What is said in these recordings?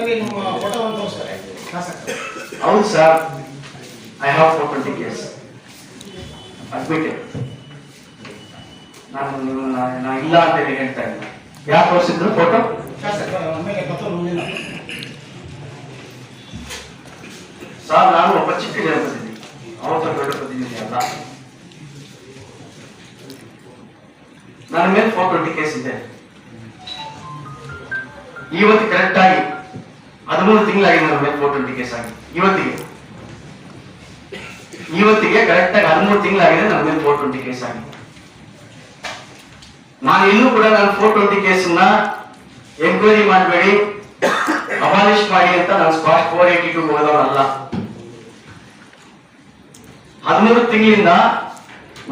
ಇದರಿಂದ ಫೋಟೋವನ್ನು ತೋರಿಸ್ತಾರೆ. ಶಾಸಕರು ಹೌದು sir. I have four twenty case admitted ನಾನು ನಾನು ಇಲ್ಲ ಅಂತ ಹೇಳ್ತಾ ಇಲ್ಲ ಯಾಕೆ ತೋರಿಸಿದ್ರು ಫೋಟೋ ಸರ್ ನಾನು ಒಬ್ಬ ಚಿಕ್ಕ ಜನಪ್ರತಿನಿಧಿ ಅವತ್ತ ದೊಡ್ಡ ಪ್ರತಿನಿಧಿ ಅಲ್ಲ. ನನ್ನ ಮೇಲೆ ಫೋರ್ ಟ್ವೆಂಟಿ ಕೇಸ್ ಇದೆ. ಇವತ್ತು ಕರೆಕ್ಟ್ ಆಗಿ ಹದಿಮೂರು ತಿಂಗಳಾಗಿದೆ ನನ್ನ ಮೇಲೆ ಫೋರ್ ಟ್ವೆಂಟಿ ಕೇಸ್ ಆಗಿ. ಇವತ್ತಿಗೆ. ಇವತ್ತಿಗೆ ಕರೆಕ್ಟ್ ಆಗಿ ಹದಿಮೂರು ತಿಂಗಳಾಗಿದೆ ನನ್ನ ಮೇಲೆ ಫೋರ್ ಟ್ವೆಂಟಿ ಕೇಸ್ ಆಗಿ. ನಾನು ಇನ್ನೂ ಕೂಡ ನಾನು ಫೋರ್ ಟ್ವೆಂಟಿ ಕೇಸನ್ನ ಎಂಕ್ವೈರಿ ಮಾಡಬೇಡಿ ಅಬಾಲಿಷ್ ಮಾಡಿ ಅಂತ ನಾನು ಸ್ಪಾಟ್ ಫೋರ್ ಏಟಿ ಟು ಹೋದವನಲ್ಲ ಹದಿಮೂರು ತಿಂಗಳಿಂದ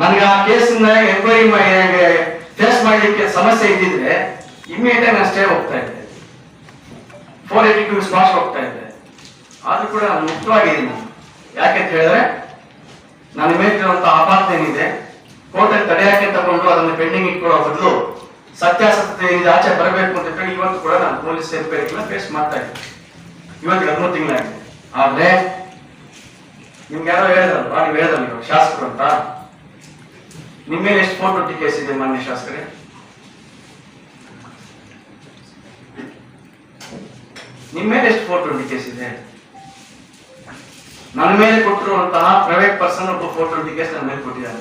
ನನಗೆ ಆ ಕೇಸನ್ನ ಎಂಕ್ವೈರಿ ಮಾಡಿ ಫೇಸ್ ಮಾಡಲಿಕ್ಕೆ ಸಮಸ್ಯೆ ಇದ್ದಿದ್ರೆ ಇಮ್ಮಿಡಿಯೇಟ್ ಆಗಿ ಅಷ್ಟೇ ಹೋಗ್ತಾ ಇದ್ದೆ. ಫೋರ್ ಏಟಿ ಟು ಸ್ಪಾಟ್ ಹೋಗ್ತಾ ಇದ್ದೆ. ಆದ್ರೂ ಕೂಡ ನಾನು ಮುಕ್ತವಾಗಿದ್ದೀನಿ ಯಾಕೆಂತ ಹೇಳಿದ್ರೆ ನನ್ನ ಮೇಲಿರುವಂತ ಆಪಾದನೆ ಏನಿದೆ ಕೋರ್ಟಲ್ಲಿ ತಡೆಯಾಕೆ ತಗೊಂಡು ಅದನ್ನು ಪೆಂಡಿಂಗ್ ಇಟ್ಕೊಳ್ಳೋ ಬದಲು ಸತ್ಯಾಸತ್ಯದಿಂದ ಆಚೆ ಬರಬೇಕು ಅಂತ ಹೇಳಿ ಇವತ್ತು ಕೂಡ ನಾನು ಪೊಲೀಸ್ ಎನ್ಕ್ವೈರಿಗಳನ್ನ ಫೇಸ್ ಮಾಡ್ತಾ ಇದ್ದೀನಿ ಇವತ್ತಿಗೆ ಹದಿಮೂರು ತಿಂಗಳಾಗಿದೆ. ಆದ್ರೆ, ನಿಮ್ಗೆ ಯಾರೋ ಹೇಳಿದ್ರಲ್ವಾ? ನೀವು ಹೇಳಿದ್ರಲ್ಲ ಶಾಸಕರು ಅಂತ. ನಿಮ್ಮ ಮೇಲೆ ಎಷ್ಟು ಫೋರ್ ಟ್ವೆಂಟಿ ಕೇಸ್ ಇದೆ ಮಾನ್ಯ ಶಾಸಕರೇ? ನಿಮ್ಮ ಮೇಲೆ ಎಷ್ಟು ಫೋರ್ ಟ್ವೆಂಟಿ ಕೇಸ್ ಇದೆ ನನ್ನ ಮೇಲೆ ಕೊಟ್ಟಿರುವಂತಹ ಪ್ರೈವೇಟ್ ಪರ್ಸನ್ ಒಬ್ಬ ಫೋರ್ ಟ್ವೆಂಟಿ ಕೇಸ್ ನನ್ನ ಮೇಲೆ ಕೊಟ್ಟಿದ್ದಾರೆ.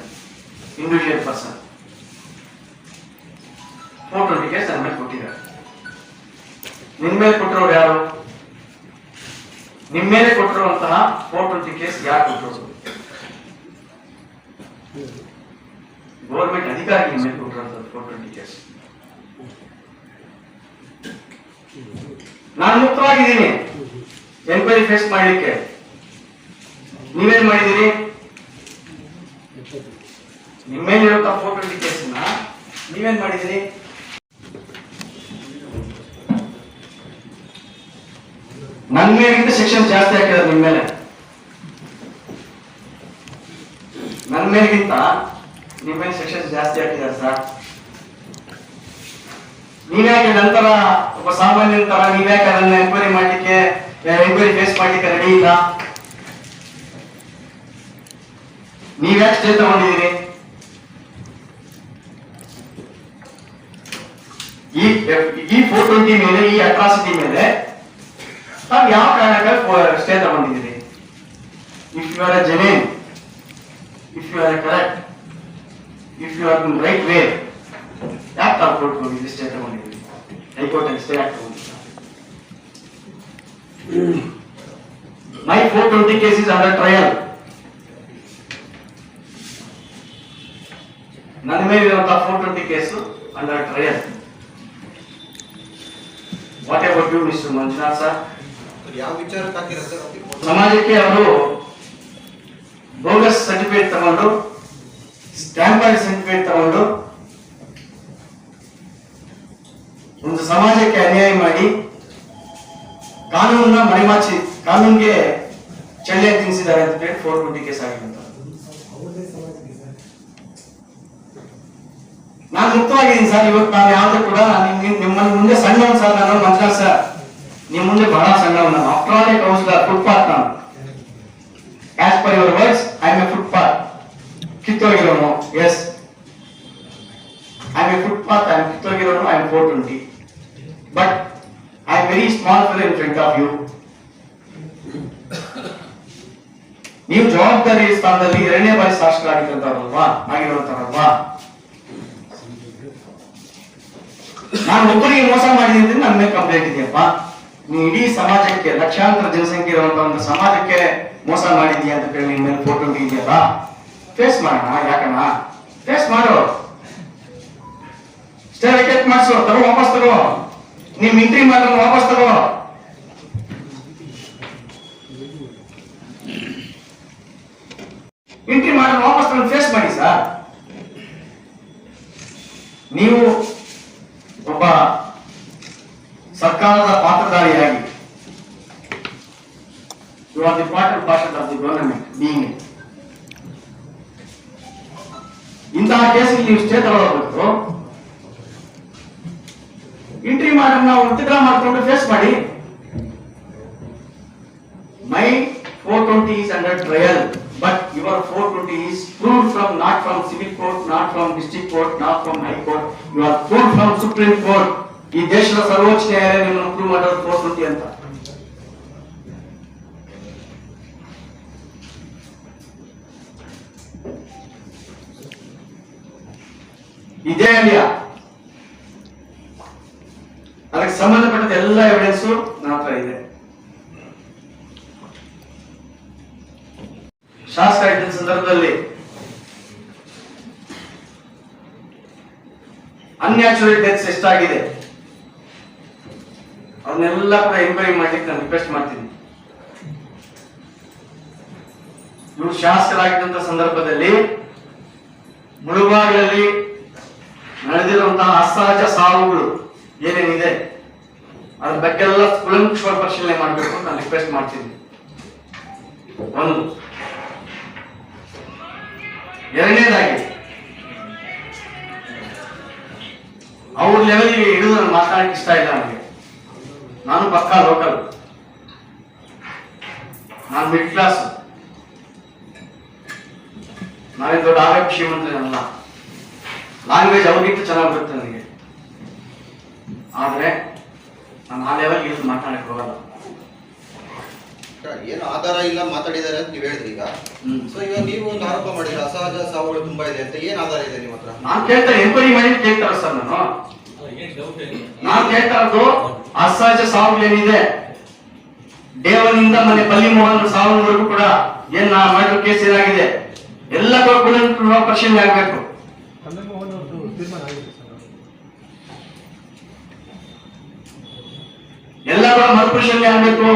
Individual person four twenty case ನನ್ನ ಮೇಲೆ ಕೊಟ್ಟಿದ್ದಾರೆ. ನಿಮ್ಮ ಮೇಲೆ ಕೊಟ್ಟಿರೋರು ಯಾರು? ನಿಮ್ಮ ಮೇಲೆ ಕೊಟ್ಟಿರುವಂತಹ ಫೋರ್ ಟ್ವೆಂಟಿ ಕೇಸ್ ಯಾರು ಕೊಟ್ಟಿರೋದು? ಗೌರ್ಮೆಂಟ್ ಅಧಿಕಾರಿ ನಿಮ್ಮ ಮೇಲೆ ಫೋಟೋ ಫೋರ್ ಟ್ವೆಂಟಿ ಕೇಸ್ ನಾನು ಮುಕ್ತವಾಗಿದ್ದೀನಿ. ಎನ್ಕ್ವೈರಿ ಫೇಸ್ ಮಾಡಲಿಕ್ಕೆ. ನೀವೇನ್ ಮಾಡಿದ್ದೀರಿ? ನಿಮ್ಮ ಮೇಲಿರುವಂತಹ ಫೋರ್ ಟ್ವೆಂಟಿ ಕೇಸನ್ನ ನೀವೇನ್ ಮಾಡಿದ್ದೀರಿ? ನನ್ನ ಮೇಲಿಂದ ಸೆಕ್ಷನ್ ಜಾಸ್ತಿ ಹಾಕಿದ್ರೆ ನಿಮ್ಮ ಮೇಲೆ. ನನ್ನ ಮೇಲಿಗಿಂತ ನಿಮ್ಮ ಸೆಕ್ಷನ್ ಜಾಸ್ತಿ ಹಾಕಿದ್ದಾರೆ ಸರ್? ನೀವ್ಯಾಕೆ ನಂತರ ಒಬ್ಬ ಸಾಮಾನ್ಯ ತರ ನೀವ್ಯಾಕೆ ಅದನ್ನ ಎನ್ಕ್ವೈರಿ ಮಾಡ್ಲಿಕ್ಕೆ ಎಂಕ್ವೈರಿ ಫೇಸ್ ಮಾಡ್ಲಿಕ್ಕೆ ರೆಡಿ ಇಲ್ಲ? ನೀವ್ಯಾಕೆ ಸ್ಟೇ ತಗೊಂಡಿದ್ದೀರಿ ಈ ಈ ಫೋರ್ ಟ್ವೆಂಟಿ ಮೇಲೆ, ಈ ಅಟ್ರಾಸಿಟಿ ಮೇಲೆ ತಾವು ಯಾವ ಕಾರಣಕ್ಕೆ stay ತಗೊಂಡಿದ್ದೀರಿ if you are a genuine if you are a correct if you are in right way ಯಾಕೆ ತಾವು ಕೋರ್ಟ್ ಹೋಗಿದ್ರಿ ಸ್ಟೇ ತಗೊಂಡಿದ್ದೀರಿ ಹೈಕೋರ್ಟ್ ಅಲ್ಲಿ ಸ್ಟೇ ಯಾಕೆ ತಗೊಂಡಿದ್ದೀರಾ my four twenty case is under trial ನನ್ನ ಮೇಲೆ ಇರುವಂತಹ four twenty case under trial what about you mister Manjunath sir ಯಾವ ವಿಚಾರಕ್ಕೆ ಹಾಕಿರೋದು ಸರ್ ಅದಕ್ಕೆ ಒಂದು- ಸಮಾಜಕ್ಕೆ ಅವರು ಬೋಗಸ್ ಸರ್ಟಿಫಿಕೇಟ್ ತಗೊಂಡು ಸ್ಟ್ಯಾಂಪರ್ಡ್ ಸರ್ಟಿಫಿಕೇಟ್ ತಗೊಂಡು ಒಂದು ಸಮಾಜಕ್ಕೆ ಅನ್ಯಾಯ ಮಾಡಿ ಕಾನೂನನ್ನ ಮರೆಮಾಚಿ, ಕಾನೂನಿಗೆ ಚಳ್ಳೆ ತಿನ್ಸಿದ್ದಾರೆ ಅಂತ ಹೇಳಿ ಫೋರ್ ಟ್ವೆಂಟಿ ಕೇಸ್ ಆಗಿರುವಂತ ನಾನು ಮುಕ್ತವಾಗಿದ್ದೀನಿ ಸರ್, ಇವತ್ತು ನಾನು ಯಾವ್ದು ಕೂಡ ನಿಮ್- ನಿಮ್ಮ ಮುಂದೆ ಸಣ್ಣವನು ಸರ್ ನಾನು ಮಂಜುನಾಥ್ ಸರ್. ನಿಮ್ಮ ಮುಂದೆ ಬಹಳ ಸಣ್ಣವನು ನಾನು. After all a councillor footpath ನಾನು as per your words I'm a footpath ಕಿತ್ತೋಗಿರೋನು yes I a footpath I ಕಿತ್ತೋಗಿರೋನು I four twenty but I'm very small fill in front of you ನೀವು ಜವಾಬ್ದಾರಿ ಸ್ಥಾನದಲ್ಲಿ ಎರಡನೇ ಬಾರಿ ಶಾಸಕರಾಗಿದ್ದಂತಾರಲ್ವಾ ಆಗಿರುವಂತಾರಲ್ವಾ ನಾನು ಒಬ್ಬರಿಗೆ ಮೋಸ ಮಾಡಿದ್ದೀನಿ ನನ್ನ ಮೇಲೆ ಕಂಪ್ಲೇಂಟ್ ಇದೆಯಪ್ಪ. ನೀ ಇಡೀ ಸಮಾಜಕ್ಕೆ ಲಕ್ಷಾಂತರ ಜನಸಂಖ್ಯೆ ಇರುವಂತ ಒಂದು ಸಮಾಜಕ್ಕೆ ಮೋಸ ಮಾಡಿದ್ಯಾ ಅಂತ ಕೇಳಿ ನಿಮ್ಮ ಮೇಲೆ ಫೋಟೋ ಇದೆಯಲ್ಲ? ಫೇಸ್ ಮಾಡೋಣ ಯಾಕಣ್ಣ ಫೇಸ್ ಮಾಡು. ಸ್ಟೇ ರಿಕೆಟ್ ಮಾಡಿಸು ತಗೋ, ವಾಪಸ್ ತಗೋ. ನಿಮ್ ಇಂಟ್ರಿ ಮಾತ್ರ ವಾಪಸ್ ತಗೋ. ಇಂಟ್ರಿ ಮಾಡ್ರ ವಾಪಸ್ ತಗೊಂಡು ಫೇಸ್ ಮಾಡಿ ಸರ್ ನೀವು ಒಬ್ಬ ಸರ್ಕಾರದ ಪಾತ್ರಧಾರಿಯಾಗಿ. You are the part part of the government being ಇಂತಹ ಕೇಸ್ ಇಷ್ಟೇ ತಗೊಳ್ಬೇಕು. ಇಂಟ್ರಿ ಮಾಡಿ ನಾವು ಇಂಟಿಗ್ರಾ ಮಾಡಿಕೊಂಡು ಫೇಸ್ ಮಾಡಿ. My four twenty is under trial but your four twenty is prove from not from civil court not from district court not from high court you are four from supreme court ಈ ದೇಶದ ಸರ್ವೋಚ್ಚ ನ್ಯಾಯಾಲಯ ನಿಮ್ಮನ್ನು prove ಮಾಡೋದು four twenty ಅಂತ. ಇದೇ ಅಲ್ಲಿಯ ಅದಕ್ಕೆ ಸಂಬಂಧಪಟ್ಟ ಎಲ್ಲ ಎವಿಡೆನ್ಸ್ ನನ್ನ ಹತ್ರ ಇದೆ. ಶಾಸಕ ಇದ್ದ ಸಂದರ್ಭದಲ್ಲಿ ಅನ್ಯಾಚುರಲ್ ಡೆತ್ಸ್ ಎಷ್ಟಾಗಿದೆ? ಅವನ್ನೆಲ್ಲ ಕೂಡ ಎಂಕ್ವೈರಿ ಮಾಡ್ಲಿಕ್ಕೆ ನಾನು ರಿಕ್ವೆಸ್ಟ್ ಮಾಡ್ತೀನಿ. ಇವರು ಶಾಸಕರಾಗಿದ್ದಂತ ಸಂದರ್ಭದಲ್ಲಿ ಮುಳುಬಾಗಿಲಲ್ಲಿ ನಡೆದಿರುವಂತಹ ಅಸಹಜ ಸಾವುಗಳು ಏನೇನಿದೆ, ಅದ್ರ ಬಗ್ಗೆ ಎಲ್ಲ ಕುಲಂಕುಷ ಪರಿಶೀಲನೆ ಮಾಡಬೇಕು ಅಂತ ನಾನು ರಿಕ್ವೆಸ್ಟ್ ಮಾಡ್ತೀನಿ. ಒಂದು, ಎರಡನೇದಾಗಿ, ಅವ್ರ ಲೆವೆಲ್ಗೆ ಹಿಡಿದು ನಾನು ಮಾತಾಡಕ್ಕೆ ಇಷ್ಟ ಇಲ್ಲ ನನಗೆ. ನಾನು ಪಕ್ಕಾ ಲೋಕಲ್ ನಾನು ಮಿಡ್ ಕ್ಲಾಸ್ ನಾನೇ ದೊಡ್ಡ ಆರೋಗ್ಯ ಶ್ರೀಮಂತ ಅಲ್ಲ. ಲ್ಯಾಂಗ್ವೇಜ್ ಅವ್ರಿಗಿಂತ ಚೆನ್ನಾಗಿ ಬರುತ್ತೆ ನನಗೆ. ಆದ್ರೆ ನಾನು ಆ ಲೆವೆಲ್ ಯೂಸ್ ಮಾತಾಡಕ್ಕೆ ಹೋಗಲ್ಲ. ಏನು ಆಧಾರ ಇಲ್ಲ ಮಾತಾಡಿದ್ದಾರೆ ಅಂತ ನೀವು ಹೇಳಿದ್ರಿ ಈಗ. ಹ್ಮ್. ಸೊ ಇವಾಗ ನೀವು ಒಂದು ಆರೋಪ ಮಾಡಿದ್ರೆ ಅಸಹಜ ಸಾವುಗಳು ತುಂಬಾ ಇದೆ ಅಂತ ಏನ್ ಆಧಾರ ಇದೆ ನಿಮ್ಮ ಹತ್ರ? ನಾನು ಕೇಳ್ತಾ ಎಂಕ್ವೈರಿ ಮಾಡಿ ಕೇಳ್ತಾರ ಸರ್ ನಾನು. ನಾನು ಕೇಳ್ತಾ ಇರೋದು ಅಸಹಜ ಸಾವುಗಳೇನಿದೆ. ದೇವನಿಂದ ಮನೆ ಪಲ್ಲಿ ಮೋಹನ್ ಸಾವಿನವರೆಗೂ ಕೂಡ ಏನ್ ನಾ ಮಾಡಿರೋ ಕೇಸ್ ಏನಾಗಿದೆ? ಎಲ್ಲ ಕೂಡ ಪರಿಶೀಲನೆ ಆಗ್ಬೇಕು ಕನ್ನಮೋಹನ್ ಅವ್ರದ್ದು ತೀರ್ಮಾನ ಆಗಿದೆ ಸರ್ ಎಲ್ಲ ಕೂಡ ಮರುಪರಿಶೀಲನೆ ಆಗ್ಬೇಕು.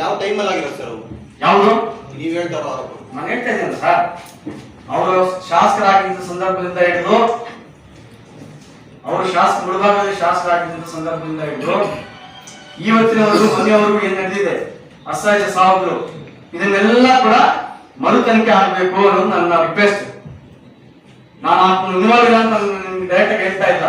ಯಾವ ಟೈಮಲ್ಲಿ ಆಗಿರೋದು ಸರ್ ಅವು ಯಾವುದು? ನೀವ್ ಹೇಳ್ತಾರ ಆರೋಪ. ನಾನು ಹೇಳ್ತಾ ಇದ್ದೇನೆ ಸರ್. ಅವರು ಶಾಸಕರಾಗಿದ್ದ ಸಂದರ್ಭದಿಂದ ಹಿಡಿದು ಅವರು ಶಾಸಕ ಮುಳುಬಾಗದಲ್ಲಿ ಶಾಸಕರಾಗಿದ್ದ ಸಂದರ್ಭದಿಂದ ಹಿಡಿದು ಇವತ್ತಿನವರೆಗೂ ಮೊನ್ನೆವರೆಗೂ ಏನ್ ನಡೆದಿದೆ? ಅಸಹಜ ಸಾವುಗಳು. ಇದನ್ನೆಲ್ಲ ಕೂಡ ಮರು ತನಿಖೆ ಆಗಬೇಕು ಅನ್ನೋದು ನನ್ನ ರಿಕ್ವೆಸ್ಟ್ ನಾನು ಇನ್ವಾಲ್ವ್ ಇಲ್ಲ ಅಂತ ಡೈರೆಕ್ಟ್ ಹೇಳ್ತಾ ಇಲ್ಲ.